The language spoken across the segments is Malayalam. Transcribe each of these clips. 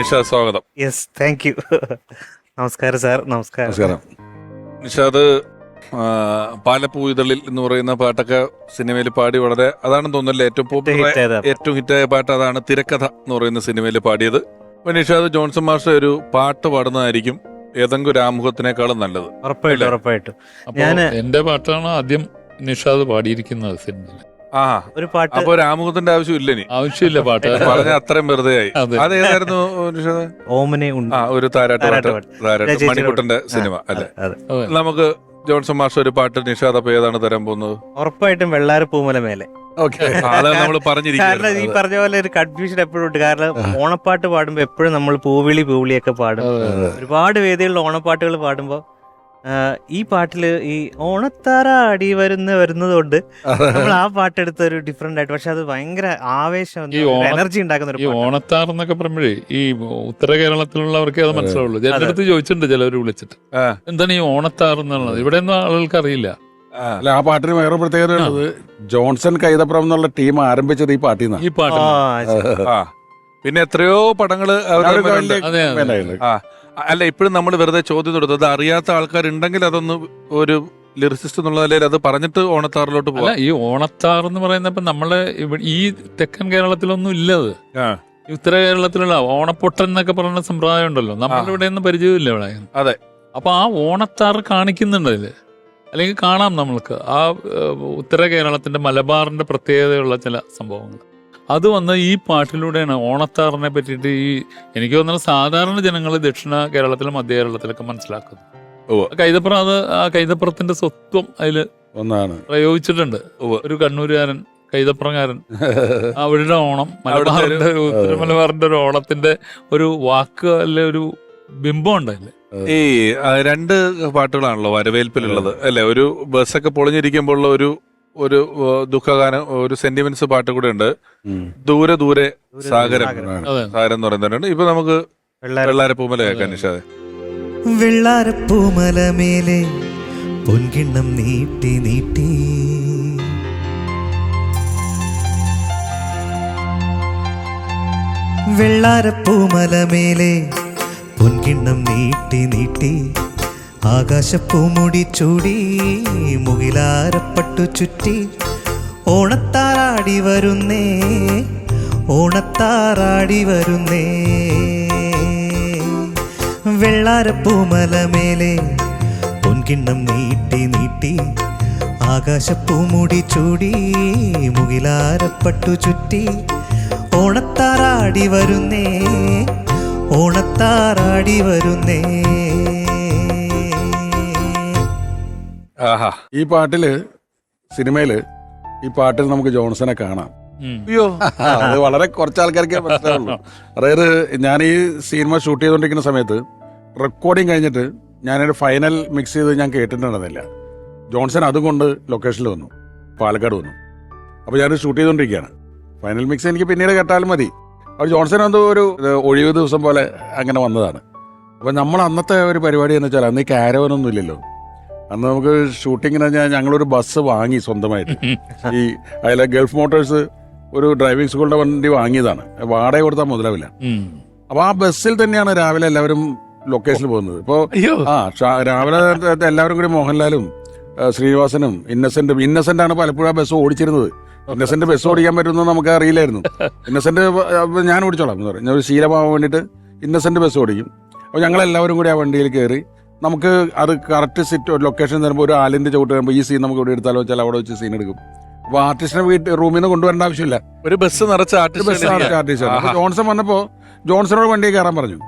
നിഷാദ് സ്വാഗതം. യെസ് താങ്ക് യു നമസ്കാരം സാർ നമസ്കാരം. നമസ്കാരം. നിഷാദ് പാലപ്പൂ ഇതളിൽ എന്ന് പറയുന്ന പാട്ടൊക്കെ സിനിമയിൽ പാടി വളരെ അതാണെന്ന് തോന്നുന്നില്ല ഏറ്റവും പോപ്പുലർ ഏറ്റവും ഹിറ്റായ പാട്ട് അതാണ് തിരക്കഥ എന്ന് പറയുന്ന സിനിമയിൽ പാടിയത്. അപ്പൊ നിഷാദ് ജോൺസൺ മാസ്റ്റർ ഒരു പാട്ട് പാടുന്നതായിരിക്കും ഏതെങ്കിലും ഒരു ആമുഖത്തിനേക്കാളും നല്ലത്. ഉറപ്പായിട്ടും. ഉറപ്പായിട്ടും. അപ്പൊ എന്റെ പാട്ടാണ് ആദ്യം നിഷാദ് പാടിയിരിക്കുന്നത് സിനിമയിൽ. ആ. ഒരു പാട്ട് അപ്പൊ രാമുഖത്തിന്റെ ആമുഖത്തിന്റെ ആവശ്യം ഇനി. ആവശ്യമില്ല പാട്ട്. പറഞ്ഞ അത്രയും വെറുതെ ആയി അതെ. അത് ഏതായിരുന്നു ഓമനെ ഉണ്ട് ആ ഒരു താരാട്ട് പാട്ട്. താരാട്ട് പാട്ട്. താരാട്ട്. ചേച്ചിയുടെ മണിക്കുട്ടന്റെ സിനിമ അല്ലെ? അതെ അതെ. നമുക്ക് ജോൺസൺ മാഷ് ഒരു പാട്ട് നിഷാദ് അപ്പൊ ഏതാണ് തരാൻ പോകുന്നത്? ഉറപ്പായിട്ടും വെള്ളാര പൂമല മേലെ. ഓക്കെ. നമ്മൾ കാരണം ഈ പറഞ്ഞിരിക്കുന്നത് പറഞ്ഞ പോലെ ഒരു കൺഫ്യൂഷൻ എപ്പോഴും ഉണ്ട്. കാരണം ഓണപ്പാട്ട് പാടുമ്പോ എപ്പോഴും നമ്മൾ പൂവിളി പൂവിളിയൊക്കെ പാടും. ഒരുപാട് വേദികളിൽ ഓണപ്പാട്ടുകൾ പാടുമ്പോ ആ, ഈ പാട്ടിൽ ഈ ഓണത്താറ അടി വരുന്ന വരുന്നത് കൊണ്ട് നമ്മൾ ആ പാട്ടെടുത്ത ഒരു ഡിഫറെന്റ് ആയിട്ട് പക്ഷെ അത് ഭയങ്കര ആവേശം എനർജി ഉണ്ടാക്കുന്ന ഈ ഒരു പാട്ടാണ്. ഓണത്താർ എന്നൊക്കെ പറയുമ്പോഴേ ഈ ഉത്തര കേരളത്തിലുള്ളവർക്കേ അത് മനസ്സിലാവുള്ളൂ. ചിലരുടെ അടുത്ത് ചോദിച്ചിട്ടുണ്ട് ചിലവർ വിളിച്ചിട്ട്. എന്താണ് ഈ ഓണത്താർ എന്നുള്ളത്? ഇവിടെ ഒന്നും ആളുകൾക്ക് അറിയില്ല അല്ല ആ പാട്ടിന് വേറെ പ്രത്യേകത ഉള്ളത് ജോൺസൺ കൈതപ്രം എന്നുള്ള ടീം ആരംഭിച്ചത് ഈ പാട്ടിൽ നിന്നാണ്. ഈ പാട്ട് പിന്നെ എത്രയോ പടങ്ങൾ അല്ല ഇപ്പോഴും നമ്മൾ വെറുതെ ചോദ്യം തൊടുത്തത് അറിയാത്ത ആൾക്കാരുണ്ടെങ്കിൽ അതൊന്ന് ഒരു ലിറിസിസ്റ്റ് എന്നുള്ള നിലയിൽ അത് പറഞ്ഞിട്ട് ഓണത്താറിലോട്ട് പോകാം ഈ ഓണത്താർ എന്ന് പറയുന്നപ്പോ നമ്മൾ ഈ തെക്കൻ കേരളത്തിലൊന്നും ഇല്ലത് ഉത്തര കേരളത്തിലുള്ള ഓണപ്പൊട്ടൻ എന്നൊക്കെ പറയുന്ന സമ്പ്രദായം ഉണ്ടല്ലോ. നമ്മളിവിടെ ഇവിടെ ഒന്നും പരിചയമില്ല ഇവിടെ. അതെ. അപ്പൊ ആ ഓണത്താർ കാണിക്കുന്നുണ്ട് അതിൽ. അല്ലെങ്കിൽ കാണാം നമ്മൾക്ക് ആ ഉത്തര കേരളത്തിന്റെ മലബാറിന്റെ പ്രത്യേകതയുള്ള ചില സംഭവങ്ങൾ. അത് വന്ന് ഈ പാട്ടിലൂടെയാണ് ഓണത്താറിനെ പറ്റിയിട്ട് ഈ എനിക്ക് തോന്നുന്നത് സാധാരണ ജനങ്ങൾ ദക്ഷിണ കേരളത്തിലും മധ്യ കേരളത്തിലൊക്കെ മനസ്സിലാക്കുന്നു. ഓ കൈതപ്പുറം അത് ആ കൈതപ്പുറത്തിന്റെ സ്വത്വം അതിൽ ഒന്നാണ്. പ്രയോഗിച്ചിട്ടുണ്ട്. ഒരു കണ്ണൂരുകാരൻ കൈതപ്പുറംകാരൻ അവരുടെ ഓണം മലബാറിന്റെ മലബാറിന്റെ ഒരു ഓണത്തിന്റെ ഒരു വാക്ക് അല്ലെ ഒരു ബിംബം ഉണ്ടല്ലേ ഈ രണ്ട് പാട്ടുകളാണല്ലോ വരവേൽപ്പിലുള്ളത്. അല്ലെ ഒരു ബസ്സൊക്കെ പൊളിഞ്ഞിരിക്കുമ്പോൾ ഉള്ള ഒരു ഒരു ദുഃഖഗാനം ഒരു സെന്റിമെന്റ്സ് പാട്ട് കൂടെ ഉണ്ട്. ദൂരെ ദൂരെ സാഗരം സാഗരം. എന്ന് പറയുന്നുണ്ട് ഇപ്പൊ നമുക്ക് വെള്ളാരപ്പൂമല വെള്ളാര പൂമല കേൾക്കാൻ നിഷാദ് വെള്ളാരപ്പൂമലമേലെ പൊൻകിണ്ണം നീട്ടി നീട്ടി. വെള്ളാരപ്പൂമല മേലെ പൊൻകിണ്ണം നീട്ടി നീട്ടി. ആകാശപ്പൂമുടി ചൂടി മുകിലാരപ്പട്ടു ചുറ്റി. ഓണത്താറാടി വരുന്നേ ഓണത്താറാടി വരുന്നേ. വെള്ളാരപ്പൂമലമേലെ പൊൻകിണ്ണം നീട്ടി നീട്ടി ആകാശപ്പൂമുടി ചൂടി മുകിലാരപ്പട്ടു ചുറ്റി. ഓണത്താറാടി വരുന്നേ ഓണത്താറാടി വരുന്നേ. ആഹാ. ഈ പാട്ടിൽ സിനിമയിൽ ഈ പാട്ടിൽ നമുക്ക് ജോൺസനെ കാണാം. അയ്യോ. അത് വളരെ കുറച്ച് ആൾക്കാർക്കേ മനസ്സിലാവുള്ളൂ. അതായത് ഞാൻ ഈ സിനിമ ഷൂട്ട് ചെയ്തുകൊണ്ടിരിക്കുന്ന സമയത്ത് റെക്കോർഡിങ് കഴിഞ്ഞിട്ട് ഞാനൊരു ഫൈനൽ മിക്സ് ചെയ്ത് ഞാൻ കേട്ടിട്ടുണ്ടായിരുന്നില്ല. ജോൺസൺ അതുകൊണ്ട് ലൊക്കേഷനിൽ വന്നു. പാലക്കാട് വന്നു. അപ്പോൾ ഞാൻ ഷൂട്ട് ചെയ്തുകൊണ്ടിരിക്കുകയാണ് ഫൈനൽ മിക്സ് എനിക്ക് പിന്നീട് കേട്ടാലും മതി. അപ്പോൾ ജോൺസൺ എന്തോ ഒരു ഒഴിവ് ദിവസം പോലെ അങ്ങനെ വന്നതാണ്. അപ്പോൾ നമ്മൾ അന്നത്തെ ഒരു പരിപാടി എന്ന് വെച്ചാൽ അന്ന് ഈ കാരവനൊന്നും ഇല്ലല്ലോ. അന്ന് നമുക്ക് ഷൂട്ടിങ്ങിന് ഞാൻ ഞങ്ങളൊരു ബസ് വാങ്ങി സ്വന്തമായിട്ട്. ഈ അതിലെ ഗൾഫ് മോട്ടോഴ്സ് ഒരു ഡ്രൈവിംഗ് സ്കൂളിന്റെ വണ്ടി വാങ്ങിയതാണ്. വാടക കൊടുത്താൽ മുതലാവില്ല. അപ്പൊ ആ ബസ്സിൽ തന്നെയാണ് രാവിലെ എല്ലാവരും ലൊക്കേഷനിൽ പോകുന്നത്. ഇപ്പോ ആ രാവിലെ എല്ലാവരും കൂടി മോഹൻലാലും ശ്രീനിവാസനും ഇന്നസെന്റും ഇന്നസെന്റ് ആണ് പലപ്പോഴും ആ ബസ് ഓടിച്ചിരുന്നത്. ഇന്നസെന്റ് ബസ് ഓടിക്കാൻ പറ്റുമെന്ന് നമുക്ക് അറിയില്ലായിരുന്നു. ഇന്നസെന്റ് ഞാൻ ഓടിച്ചോളാം എന്ന് പറയും. ഞാൻ ഒരു ശീലമാവാൻ വേണ്ടിയിട്ട് ഇന്നസെന്റ് ബസ് ഓടിക്കും. അപ്പോൾ ഞങ്ങൾ എല്ലാവരും കൂടി ആ വണ്ടിയിൽ കയറി നമുക്ക് അത് കറക്റ്റ് സിറ്റ് ലൊക്കേഷൻ തരുമ്പോൾ ഒരു ആലിന്റെ ചോട്ട് വരുമ്പോൾ ഈ സീൻ നമുക്ക് ഇവിടെ എടുത്താലോ വെച്ചാൽ അവിടെ വെച്ച് സീൻ എടുക്കും. അപ്പോൾ ആർട്ടിസ്റ്റിനെ വീട്ടിൽ റൂമിൽ നിന്ന് കൊണ്ടുവരേണ്ട ആവശ്യമില്ല. ഒരു ബസ് നിറച്ച artist bus artist artist. Johnson വന്നപ്പോൾ ജോൺസണോട് വണ്ടിയിൽ കയറാൻ പറഞ്ഞു.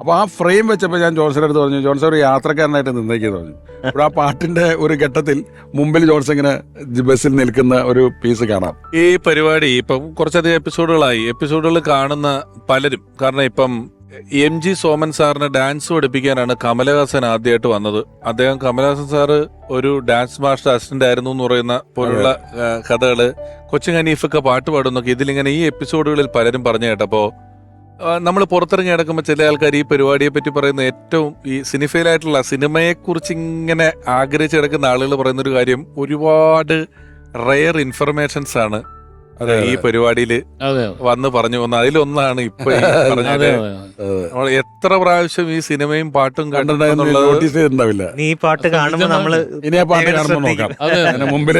അപ്പൊ ആ ഫ്രെയിം വെച്ചപ്പോൾ ഞാൻ ജോൺസൺ അടുത്ത് പറഞ്ഞു ജോൺസൺ ഒരു യാത്രക്കാരനായിട്ട് നിന്നേക്കെന്ന് പറഞ്ഞു. അപ്പോൾ ആ പാട്ടിന്റെ ഒരു ഘട്ടത്തിൽ മുമ്പിൽ ജോൺസൺ ഇങ്ങനെ ബസ്സിൽ നിൽക്കുന്ന ഒരു പീസ് കാണാം. ഈ പരിപാടി ഇപ്പം കുറച്ചധികം എപ്പിസോഡുകളായി എപ്പിസോഡുകൾ കാണുന്ന പലരും കാരണം ഇപ്പം എം ജി സോമൻ സാറിന് ഡാൻസ് പഠിപ്പിക്കാനാണ് കമലഹാസൻ ആദ്യമായിട്ട് വന്നത്. അദ്ദേഹം കമലഹാസൻ സാറ് ഒരു ഡാൻസ് മാസ്റ്റർ അസിസ്റ്റന്റ് ആയിരുന്നു എന്ന് പറയുന്ന പോലുള്ള കഥകൾ. കൊച്ചിൻ ഹനീഫൊക്കെ പാട്ട് പാടുന്നൊക്കെ ഇതിലിങ്ങനെ ഈ എപ്പിസോഡുകളിൽ പലരും പറഞ്ഞു കേട്ടപ്പോ നമ്മൾ പുറത്തിറങ്ങി നടക്കുമ്പോൾ ചില ആൾക്കാർ ഈ പരിപാടിയെ പറ്റി പറയുന്ന ഏറ്റവും ഈ സിനിഫയിലായിട്ടുള്ള സിനിമയെ കുറിച്ച് ഇങ്ങനെ ആഗ്രഹിച്ച് കിടക്കുന്ന ആളുകൾ പറയുന്ന ഒരു കാര്യം ഒരുപാട് റെയർ ഇൻഫർമേഷൻസ് ആണ് ഈ പരിപാടിയിൽ വന്ന് പറഞ്ഞു വന്ന അതിലൊന്നാണ് ഇപ്പൊ പറഞ്ഞത്. നമ്മൾ എത്ര പ്രാവശ്യം ഈ സിനിമയും പാട്ടും കണ്ടിട്ടുണ്ടായിരുന്നുള്ള നോട്ടീസ് ചെയ്തിട്ടുണ്ടാവില്ല. നീ പാട്ട് കാണുമ്പോൾ നമ്മൾ ഇനി ആ പാട്ട് കാണുമ്പോൾ നോക്കാം. അതിന് മുമ്പിൽ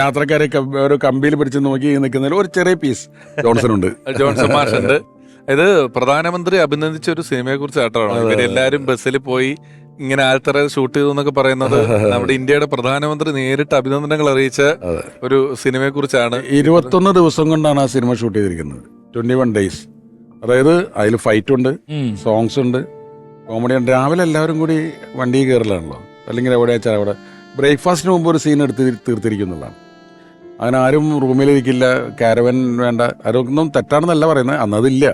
യാത്രക്കാരെ ഒരു കമ്പിയിൽ പിടിച്ച് നോക്കി നിൽക്കുന്നതിൽ ഒരു ചെറിയ പീസ് ജോൺസൺ ഉണ്ട് ജോൺസൺ മാഷുണ്ട്. ഇത് പ്രധാനമന്ത്രി അഭിനന്ദിച്ച ഒരു സിനിമയെ കുറിച്ച് ആട്ടമാണ് ഇവരെല്ലാരും ബസ്സിൽ പോയി ഇങ്ങനെ ആൽത്തറ ഷൂട്ട് ചെയ്തു എന്നൊക്കെ പറയുന്നത് നമ്മുടെ ഇന്ത്യയുടെ പ്രധാനമന്ത്രി നേരിട്ട് അഭിനന്ദനങ്ങൾ അറിയിച്ച ഒരു സിനിമയെ കുറിച്ചാണ് ഇരുപത്തൊന്ന് ദിവസം കൊണ്ടാണ് ആ സിനിമ ഷൂട്ട് ചെയ്തിരിക്കുന്നത്. ട്വന്റി വൺ ഡേയ്സ് അതായത് അതിൽ ഫൈറ്റ് ഉണ്ട് സോങ്സ് ഉണ്ട് കോമഡി ഉണ്ട്. രാവിലെ എല്ലാവരും കൂടി വണ്ടി കയറലാണല്ലോ. അല്ലെങ്കിൽ എവിടെ വെച്ചാൽ അവിടെ ബ്രേക്ക്ഫാസ്റ്റിന് മുമ്പ് ഒരു സീൻ എടുത്ത് തീർത്തിരിക്കുന്നതാണ് അങ്ങനെ ആരും റൂമിലിരിക്കില്ല കാരവൻ വേണ്ട അതൊന്നും തെറ്റാണെന്നല്ല പറയുന്നത്. അന്നതില്ല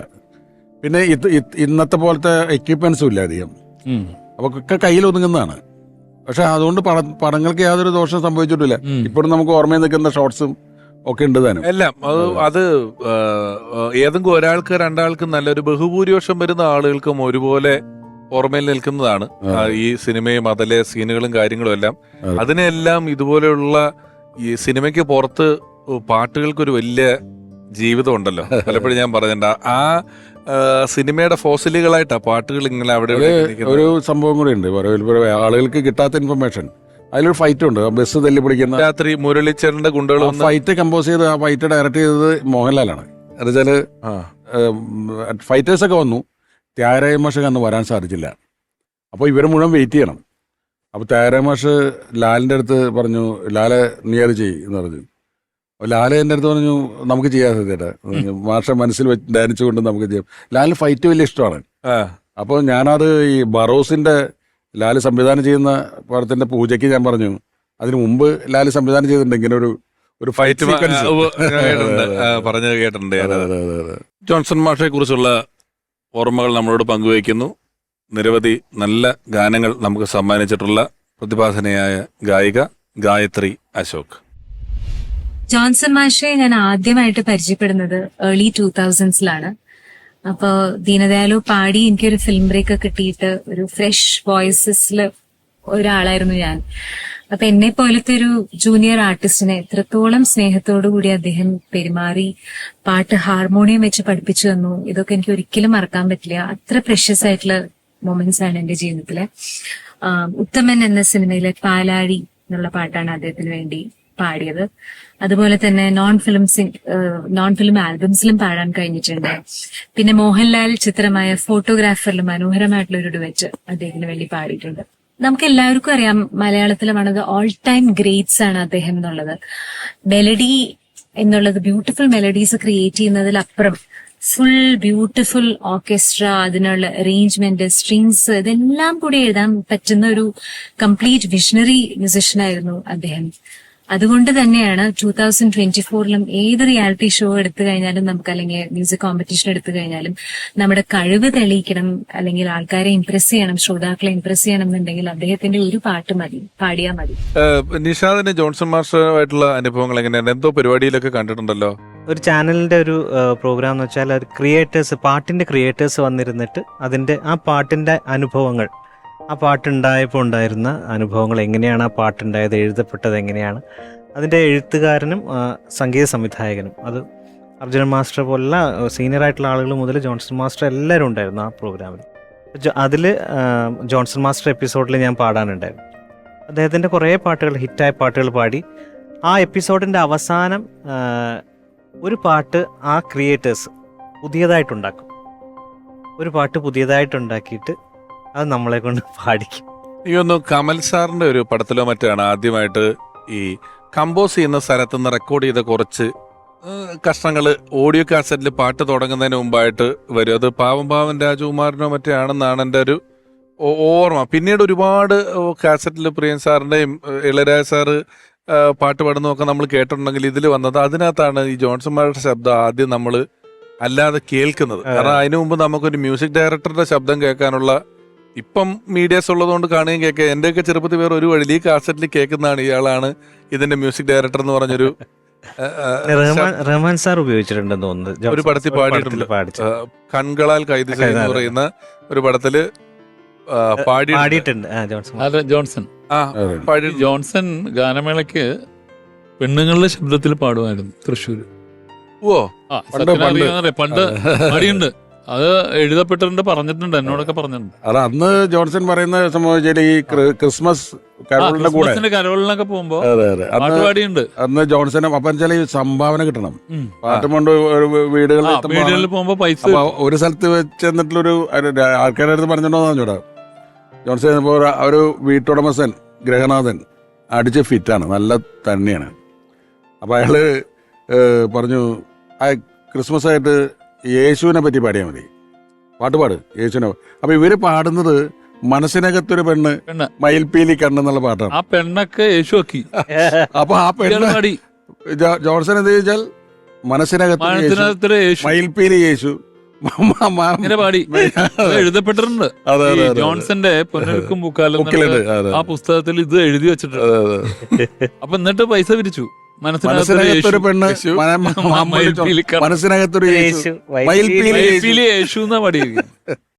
പിന്നെ ഇത് ഇത് ഇന്നത്തെ പോലത്തെ എക്യുപ്മെന്റ്സും ഇല്ല അധികം. ഒക്കെ കയ്യിൽ ഒതുങ്ങുന്നതാണ് പക്ഷെ അതുകൊണ്ട് പട പടങ്ങൾക്ക് യാതൊരു ദോഷം സംഭവിച്ചിട്ടില്ല. ഇപ്പോഴും നമുക്ക് ഓർമ്മയിൽ നിൽക്കുന്ന ഷോർട്സും ഒക്കെ ഉണ്ട് താനും. എല്ലാം. അത് അത്. ഏതെങ്കിലും ഒരാൾക്ക് രണ്ടാൾക്ക് നല്ലൊരു ബഹുഭൂരിപക്ഷം വരുന്ന ആളുകൾക്കും ഒരുപോലെ ഓർമ്മയിൽ നിൽക്കുന്നതാണ്. ഈ സിനിമയും അതിലെ സീനുകളും കാര്യങ്ങളും എല്ലാം. അതിനെല്ലാം ഇതുപോലെയുള്ള ഈ സിനിമയ്ക്ക് പുറത്ത് പാട്ടുകൾക്ക് ഒരു വലിയ ജീവിതം ഉണ്ടല്ലോ പലപ്പോഴും ഞാൻ പറഞ്ഞിട്ടുണ്ട് ആ സിനിമയുടെ ഫോസിലുകളായിട്ടാ പാട്ടുകൾ ഇങ്ങനെ അവിടെ ഒരു- സംഭവം കൂടി ഉണ്ട്. ആളുകൾക്ക് കിട്ടാത്ത ഇൻഫർമേഷൻ അതിലൊരു ഫൈറ്റ് ഉണ്ട്. ബസ് തല്ലി പിടിക്കുന്ന രാത്രി മുരളിച്ചേരന്റെ ഗുണ്ടകൾ ഫൈറ്റ് കമ്പോസ് ചെയ്ത് ആ ഫൈറ്റ് ഡയറക്റ്റ് ചെയ്തത് മോഹൻലാലാണ്. എന്നുവെച്ചാൽ ആ. ഫൈറ്റേഴ്സ് ഒക്കെ വന്നു. ത്യാഗരായ മാഷക്ക് അന്ന് വരാൻ സാധിച്ചില്ല. അപ്പോൾ ഇവരെ മുഴുവൻ വെയിറ്റ് ചെയ്യണം. അപ്പോൾ ത്യാഗരായ മാഷ് ലാലിന്റെ അടുത്ത് പറഞ്ഞു ലാലെ നീ അത് ചെയ്യ് എന്ന് പറഞ്ഞു. ലാല എന്റെ അടുത്ത് പറഞ്ഞു നമുക്ക് ചെയ്യാൻ സാധ്യത മാഷ മനസ്സിൽ വെച്ച് ധ്യാനിച്ചുകൊണ്ട് നമുക്ക് ചെയ്യാം. ലാലിന് ഫൈറ്റ് വലിയ ഇഷ്ടമാണ്. അപ്പോൾ ഞാനത് ഈ ബറോസിന്റെ ലാൽ സംവിധാനം ചെയ്യുന്ന പടത്തിന്റെ പൂജയ്ക്ക് ഞാൻ പറഞ്ഞു അതിന് മുമ്പ് ലാൽ സംവിധാനം ചെയ്തിട്ടുണ്ട് ഇങ്ങനെ ഒരു ഒരു ഫൈറ്റ് പറഞ്ഞത് കേട്ടിട്ടുണ്ട്. ജോൺസൺ മാഷയെ കുറിച്ചുള്ള ഓർമ്മകൾ നമ്മളോട് പങ്കുവയ്ക്കുന്നു. നിരവധി നല്ല ഗാനങ്ങൾ നമുക്ക് സമ്മാനിച്ചിട്ടുള്ള പ്രതിഭാസനയായ ഗായിക ഗായത്രി അശോക്. ജോൺസൺ മാഷയെ ഞാൻ ആദ്യമായിട്ട് പരിചയപ്പെടുന്നത് ഏർലി ടൂ തൗസൻഡ്സിലാണ് അപ്പോൾ ദീനദയാലു പാടി എനിക്കൊരു ഫിലിം ബ്രേക്ക് കിട്ടിയിട്ട് ഒരു ഫ്രഷ് വോയിസസിൽ ഒരാളായിരുന്നു ഞാൻ. അപ്പൊ എന്നെ പോലത്തെ ഒരു ജൂനിയർ ആർട്ടിസ്റ്റിനെ എത്രത്തോളം സ്നേഹത്തോടു കൂടി അദ്ദേഹം പെരുമാറി പാട്ട് ഹാർമോണിയം വെച്ച് പഠിപ്പിച്ചു തന്നു ഇതൊക്കെ എനിക്ക് ഒരിക്കലും മറക്കാൻ പറ്റില്ല. അത്ര പ്രഷ്യസ് ആയിട്ടുള്ള മൊമെന്റ്സ് ആണ് എന്റെ ജീവിതത്തിലെ. ഉത്തമൻ എന്ന സിനിമയിലെ പാലാഴി എന്നുള്ള പാട്ടാണ് അദ്ദേഹത്തിന് വേണ്ടി പാടിയത്. അതുപോലെ തന്നെ നോൺ ഫിലിം നോൺ ഫിലിം ആൽബംസിലും പാടാൻ കഴിഞ്ഞിട്ടുണ്ട്. പിന്നെ മോഹൻലാൽ ചിത്രമായ ഫോട്ടോഗ്രാഫറിൽ മനോഹരമായിട്ടുള്ള ഒരു ഡുവറ്റ് അദ്ദേഹത്തിന് വേണ്ടി പാടിയിട്ടുണ്ട്. നമുക്ക് എല്ലാവർക്കും അറിയാം മലയാളത്തിലെ വണത് ഓൾ ടൈം ഗ്രേറ്റ്സ് ആണ് അദ്ദേഹം എന്നുള്ളത്. മെലഡി എന്നുള്ളത് ബ്യൂട്ടിഫുൾ മെലഡീസ് ക്രിയേറ്റ് ചെയ്യുന്നതിലപ്പുറം ഫുൾ ബ്യൂട്ടിഫുൾ ഓർക്കസ്ട്ര അതിനുള്ള അറേഞ്ച്മെന്റ് സ്ട്രിങ്സ് ഇതെല്ലാം കൂടി എഴുതാൻ പറ്റുന്ന ഒരു കംപ്ലീറ്റ് വിഷണറി മ്യൂസിഷ്യനായിരുന്നു അദ്ദേഹം. അതുകൊണ്ട് തന്നെയാണ് ടൂ തൗസൻഡ് ട്വന്റി ഫോറിലും ഏത് റിയാലിറ്റി ഷോ എടുത്തു കഴിഞ്ഞാലും നമുക്ക് അല്ലെങ്കിൽ മ്യൂസിക് കോമ്പറ്റീഷൻ എടുത്തു കഴിഞ്ഞാലും നമ്മുടെ കഴിവ് തെളിയിക്കണം അല്ലെങ്കിൽ ആൾക്കാരെ ഇംപ്രസ് ചെയ്യണം ശ്രോതാക്കളെ ഇംപ്രസ് ചെയ്യണം എന്നുണ്ടെങ്കിൽ അദ്ദേഹത്തിന്റെ ഒരു പാട്ട് മതി പാടിയാൽ മതി. നിഷാദിന് ജോൺസൺ മാസ്റ്ററുമായിട്ടുള്ള അനുഭവങ്ങൾ എങ്ങനെയാണ്? എന്തോ പരിപാടിയിലൊക്കെ കണ്ടിട്ടുണ്ടല്ലോ. ഒരു ചാനലിന്റെ ഒരു പ്രോഗ്രാം എന്ന് വെച്ചാൽ ക്രിയേറ്റേഴ്സ് പാട്ടിന്റെ ക്രിയേറ്റേഴ്സ് വന്നിരുന്നിട്ട് അതിന്റെ ആ പാട്ടിന്റെ അനുഭവങ്ങൾ ആ പാട്ടുണ്ടായപ്പോൾ ഉണ്ടായിരുന്ന അനുഭവങ്ങൾ എങ്ങനെയാണ് ആ പാട്ടുണ്ടായത് എഴുതപ്പെട്ടത് എങ്ങനെയാണ്? അതിന്റെ എഴുത്തുകാരനും സംഗീത സംവിധായകനും അത് അർജുനൻ മാസ്റ്റർ പോലുള്ള സീനിയർ ആയിട്ടുള്ള ആളുകൾ മുതൽ ജോൺസൺ മാസ്റ്റർ എല്ലാവരും ഉണ്ടായിരുന്നു ആ പ്രോഗ്രാമിൽ. അതിൽ ജോൺസൺ മാസ്റ്റർ എപ്പിസോഡിൽ ഞാൻ പാടാനുണ്ടായിരുന്നു. അദ്ദേഹത്തിന്റെ കുറേ പാട്ടുകൾ ഹിറ്റായ പാട്ടുകൾ പാടി ആ എപ്പിസോഡിന്റെ അവസാനം ഒരു പാട്ട് ആ ക്രിയേറ്റേഴ്സ് പുതിയതായിട്ടുണ്ടാക്കും. ഒരു പാട്ട് പുതിയതായിട്ടുണ്ടാക്കിയിട്ട് അത് നമ്മളെ കൊണ്ട് പാടിക്കും. ഈ ഒന്ന് കമൽ സാറിന്റെ ഒരു പടത്തിലോ മറ്റാണ് ആദ്യമായിട്ട് ഈ കമ്പോസ് ചെയ്യുന്ന സ്ഥലത്ത് നിന്ന് റെക്കോർഡ് ചെയ്ത കുറച്ച് കഷ്ണങ്ങൾ ഓഡിയോ കാസറ്റിൽ പാട്ട് തുടങ്ങുന്നതിന് മുമ്പായിട്ട് വരും. അത് പാവം പാവം രാജകുമാറിനോ മറ്റേ ആണെന്നാണ് എന്റെ ഒരു ഓർമ്മ. പിന്നീട് ഒരുപാട് കാസറ്റിൽ പ്രിയൻ സാറിന്റെയും ഇളരാജ ഇളയരാജ സാറ് പാട്ട് പാടുന്നതൊക്കെ നമ്മൾ കേട്ടിട്ടുണ്ടെങ്കിൽ ഇതിൽ വന്നത് അതിനകത്താണ് ഈ ജോൺസൺമാരുടെ ശബ്ദം ആദ്യം നമ്മൾ അല്ലാതെ കേൾക്കുന്നത്. കാരണം അതിനു മുമ്പ് നമുക്കൊരു മ്യൂസിക് ഡയറക്ടറുടെ ശബ്ദം കേൾക്കാനുള്ള ഇപ്പം മീഡിയാസ് ഉള്ളതുകൊണ്ട് കാണുകയും കേൾക്കുക എന്റെയൊക്കെ ചെറുപ്പത്തിൽ വേറെ ഒരു വഴി ഈ കാസറ്റിൽ കേൾക്കുന്നതാണ് ഇയാളാണ് ഇതിന്റെ മ്യൂസിക് ഡയറക്ടർ എന്ന് പറഞ്ഞൊരു റഹ്മാൻ സാർ ഉപയോഗിച്ചിട്ടുണ്ടെന്ന് തോന്നുന്നു. ഒരു പടത്തിൽ പാടിയിട്ടുണ്ട്. കൺകളാൽ കൈതി എന്ന് പറയുന്ന ഒരു പടത്തിൽ പാടി പാടിയിട്ടുണ്ട്. ജോൺസൺ. ആ പാടി ജോൺസൺ ഗാനമേളയ്ക്ക് പെണ്ണുങ്ങളുടെ ശബ്ദത്തിൽ പാടുമായിരുന്നു തൃശ്ശൂർ ഓ പണ്ട് പണ്ട്. അറിയാന്നറിയാം പണ്ട് മടിയുണ്ട് അത് എഴുതപ്പെട്ടിട്ടുണ്ട് പറഞ്ഞിട്ടുണ്ട് എന്നോടൊക്കെ പറഞ്ഞിട്ടുണ്ട്. അത് അന്ന് ജോൺസൺ പറയുന്ന സംഭവം ഈ ക്രിസ്മസ് കരോളിന്റെ കൂടെ. കരോളിനൊക്കെ പോകുമ്പോ പാട്ടുപാടിയുണ്ട്. അന്ന് ജോൺസൺ അപ്പം വെച്ചാൽ ഈ സംഭാവന കിട്ടണം. പാട്ടും കൊണ്ട് ഒരു വീടുകളിൽ വീടുകളിൽ പോകുമ്പോ പൈസ ഒരു സ്ഥലത്ത് വെച്ചെന്നിട്ടുള്ളൊരു ആൾക്കാരുടെ അടുത്ത് പറഞ്ഞിട്ടുണ്ടോ ചോടാ ജോൺസൺ ഇപ്പോൾ ഒരു- വീട്ടുടമസ്ഥൻ ഗ്രഹനാഥൻ അടിച്ച് ഫിറ്റാണ് നല്ല തന്നെയാണ് അപ്പൊ അയാൾ പറഞ്ഞു ആ ക്രിസ്മസ് ആയിട്ട് യേശുവിനെ പറ്റി പാടിയാൽ മതി. പാട്ട് പാട് യേശുവിനെ. അപ്പൊ ഇവർ പാടുന്നത് മനസ്സിനകത്തൊരു പെണ്ണ് മയിൽപീലി കണ്ണെന്നുള്ള പാട്ടാണ്. ആ പെണ്ണൊക്കെ യേശു ആക്കി. അപ്പൊ ആ പെണ്ണ് ജോൺസൺ എന്ത് ചോദിച്ചാൽ മനസ്സിനകത്ത് മയിൽപീലി യേശു. എഴുതപ്പെട്ടിട്ടുണ്ട്. ജോൺസന്റെ എന്നുള്ള അതെ ആ പുസ്തകത്തിൽ ഇത് എഴുതി വെച്ചിട്ടുണ്ട്. അപ്പൊ എന്നിട്ട് പൈസ പിരിച്ചു. മനസ്സിനകത്തൊരു. പെണ്ണ്. മനസ്സിനകത്തൊരു യേശു എന്നാ പാടിയിരിക്കുന്നത്